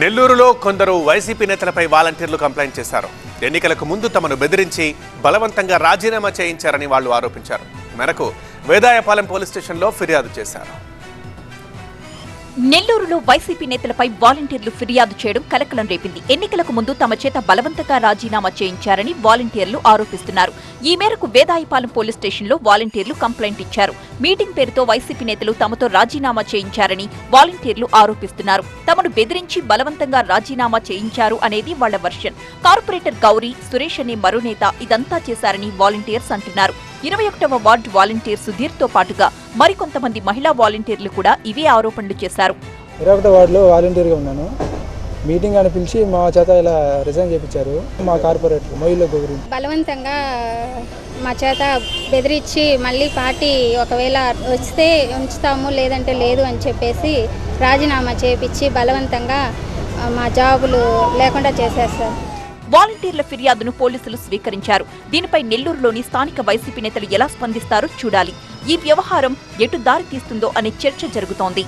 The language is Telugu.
నెల్లూరులో కొందరు వైసీపీ నేతలపై వాలంటీర్లు కంప్లైంట్ చేశారు. ఎన్నికలకు ముందు తమను బెదిరించి బలవంతంగా రాజీనామా చేయించారని వాళ్ళు ఆరోపించారు. మేరకు వేదాయపాలెం పోలీస్ స్టేషన్లో ఫిర్యాదు చేశారు. నెల్లూరులో వైసీపీ నేతలపై వాలంటీర్లు ఫిర్యాదు చేయడం కలకలం రేపింది. ఎన్నికలకు ముందు తమ చేత బలవంతంగా రాజీనామా చేయించారని వాలంటీర్లు ఆరోపిస్తున్నారు. ఈ మేరకు వేదాయపాలెం పోలీస్ స్టేషన్లో వాలంటీర్లు కంప్లైంట్ ఇచ్చారు. మీటింగ్ పేరుతో వైసీపీ నేతలు తమతో రాజీనామా చేయించారని వాలంటీర్లు ఆరోపిస్తున్నారు. తమను బెదిరించి బలవంతంగా రాజీనామా చేయించారు అనేది వాళ్ళ వర్షన్. కార్పొరేటర్ గౌరీ సురేష్ అనే మరో నేత ఇదంతా చేశారని వాలంటీర్స్ అంటున్నారు. ఇరవై ఒకటవ వార్డు వాలంటీర్ సుధీర్తో పాటుగా మరికొంతమంది మహిళా వాలంటీర్లు కూడా ఇవే ఆరోపణలు చేశారు. ఇరవై ఒకటో వార్డులో వాలంటీర్గా ఉన్నాను. మీటింగ్ అని పిలిచి మా చేత ఇలా రిజైన్ చేయించారు మా కార్పొరేటర్ మొయిల్లో గౌరి. బలవంతంగా మా చేత బెదిరించి మళ్ళీ పార్టీ ఒకవేళ వస్తే ఉంచుతాము లేదంటే లేదు అని చెప్పేసి రాజీనామా చేపించి బలవంతంగా మా జాబులు లేకుండా చేసేస్తారు. వాలంటీర్ల ఫిర్యాదును పోలీసులు స్వీకరించారు. దీనిపై నెల్లూరులోని స్థానిక వైసీపీ నేతలు ఎలా స్పందిస్తారో చూడాలి. ఈ వ్యవహారం ఎటు దారి తీస్తుందో అనే చర్చ జరుగుతోంది.